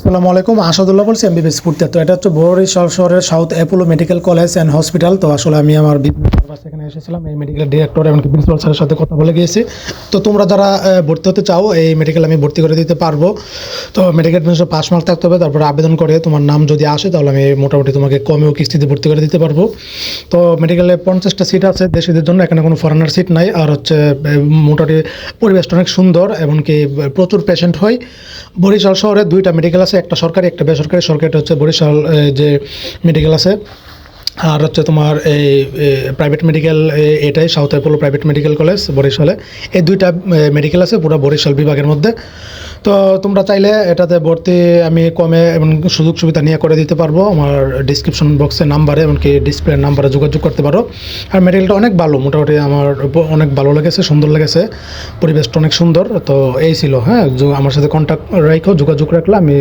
আসসালামু আলাইকুম। আসাদুল্লাহ বলছি এমবিবিএস ফুটতে তো এটা হচ্ছে বড়ি শহরের South Apollo Medical College and Hospital. তো আসলে আমি আমার purpose এখানে এসেছিলাম, এই মেডিকেল ডিরেক্টর এমনকি প্রিন্সিপাল স্যারের সাথে কথা বলে গিয়েছি। তো তোমরা যারা ভর্তি হতে চাও, এই মেডিকেল আমি ভর্তি করে দিতে পারব। তো মেডিকেল প্রিন্সিপাল পাস মার্ক থাকতে হবে, তারপরে আবেদন করে তোমার নাম যদি আসে, তাহলে আমি মোটামুটি তোমাকে কমেও কিস্তিতে ভর্তি করে দিতে পারব। তো মেডিকেলে পঞ্চাশটা সিট আছে দেশিদের জন্য, এখানে কোনো ফরেনার সিট নাই। আর হচ্ছে মোটামুটি পরিবেশটা অনেক সুন্দর এমনকি প্রচুর পেশেন্ট হয়। বরিশাল শহরে দুইটা মেডিকেল আছে, একটা সরকারি, একটা বেসরকারি। সরকারিটা হচ্ছে বরিশাল যে মেডিকেল আছে। আর হচ্ছে তোমার এই প্রাইভেট মেডিকেল এটাই South Apollo private medical college বরিশালে। এই দুইটা মেডিকেল আছে, পুরো বরিশাল বিভাগের মধ্যে। তো তোমরা চাইলে এটাতে ভর্তি আমি কমে এবং সুযোগ সুবিধা নিয়ে করে দিতে পারব। আমার ডিসক্রিপশন বক্সের নাম্বারে এমনকি ডিসপ্লে নাম্বারে যোগাযোগ করতে পারো। আর মেডিকেলটা অনেক ভালো, মোটামুটি আমার অনেক ভালো লেগেছে, সুন্দর লেগেছে। পরিবেশটা অনেক সুন্দর, তো এই ছিল হ্যাঁ। আমার সাথে কন্ট্যাক্ট রাখো, যোগাযোগ রাখলে আমি